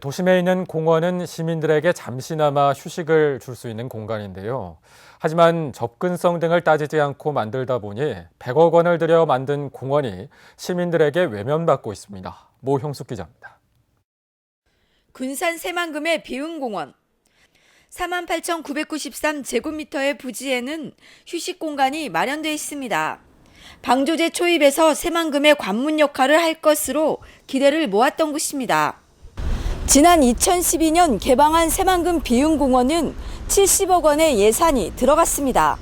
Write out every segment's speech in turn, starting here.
도심에 있는 공원은 시민들에게 잠시나마 휴식을 줄 수 있는 공간인데요. 하지만 접근성 등을 따지지 않고 만들다 보니 100억 원을 들여 만든 공원이 시민들에게 외면받고 있습니다. 모형숙 기자입니다. 군산 새만금의 비흥공원. 48,993제곱미터의 부지에는 휴식 공간이 마련되어 있습니다. 방조제 초입에서 새만금의 관문 역할을 할 것으로 기대를 모았던 곳입니다. 지난 2012년 개방한 새만금 비흥공원은 70억 원의 예산이 들어갔습니다.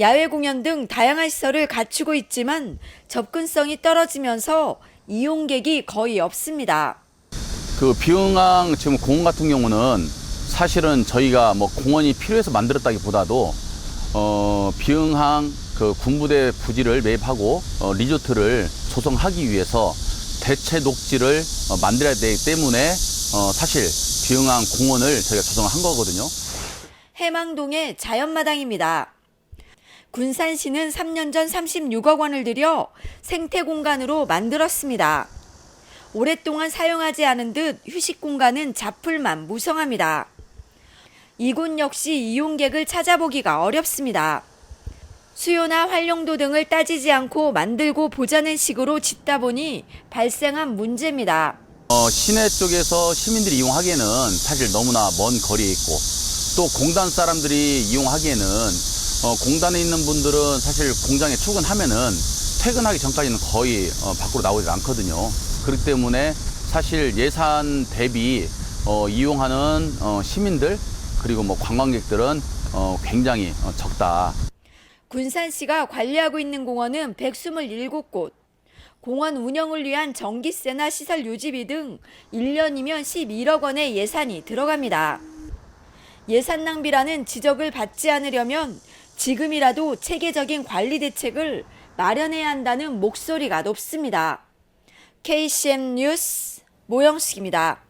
야외 공연 등 다양한 시설을 갖추고 있지만 접근성이 떨어지면서 이용객이 거의 없습니다. 그 비흥항 지금 공원 같은 경우는 사실은 저희가 뭐 공원이 필요해서 만들었다기보다도 어 비흥항 그 군부대 부지를 매입하고 어 리조트를 조성하기 위해서 대체 녹지를 어 만들어야 되기 때문에 어 사실 비흥항 공원을 저희가 조성한 거거든요. 해망동의 자연마당입니다. 군산시는 3년 전 36억 원을 들여 생태 공간으로 만들었습니다. 오랫동안 사용하지 않은 듯 휴식 공간은 잡풀만 무성합니다. 이곳 역시 이용객을 찾아보기가 어렵습니다. 수요나 활용도 등을 따지지 않고 만들고 보자는 식으로 짓다 보니 발생한 문제입니다. 어, 시내 쪽에서 시민들이 이용하기에는 사실 너무나 먼 거리에 있고 또 공단 사람들이 이용하기에는 어, 공단에 있는 분들은 사실 공장에 출근하면은 퇴근하기 전까지는 거의 어, 밖으로 나오지 않거든요. 그렇기 때문에 사실 예산 대비 어, 이용하는 어, 시민들 그리고 뭐 관광객들은 어, 굉장히 어, 적다. 군산시가 관리하고 있는 공원은 127곳. 공원 운영을 위한 전기세나 시설 유지비 등 1년이면 11억 원의 예산이 들어갑니다. 예산 낭비라는 지적을 받지 않으려면 지금이라도 체계적인 관리 대책을 마련해야 한다는 목소리가 높습니다. KCM 뉴스 모영숙입니다.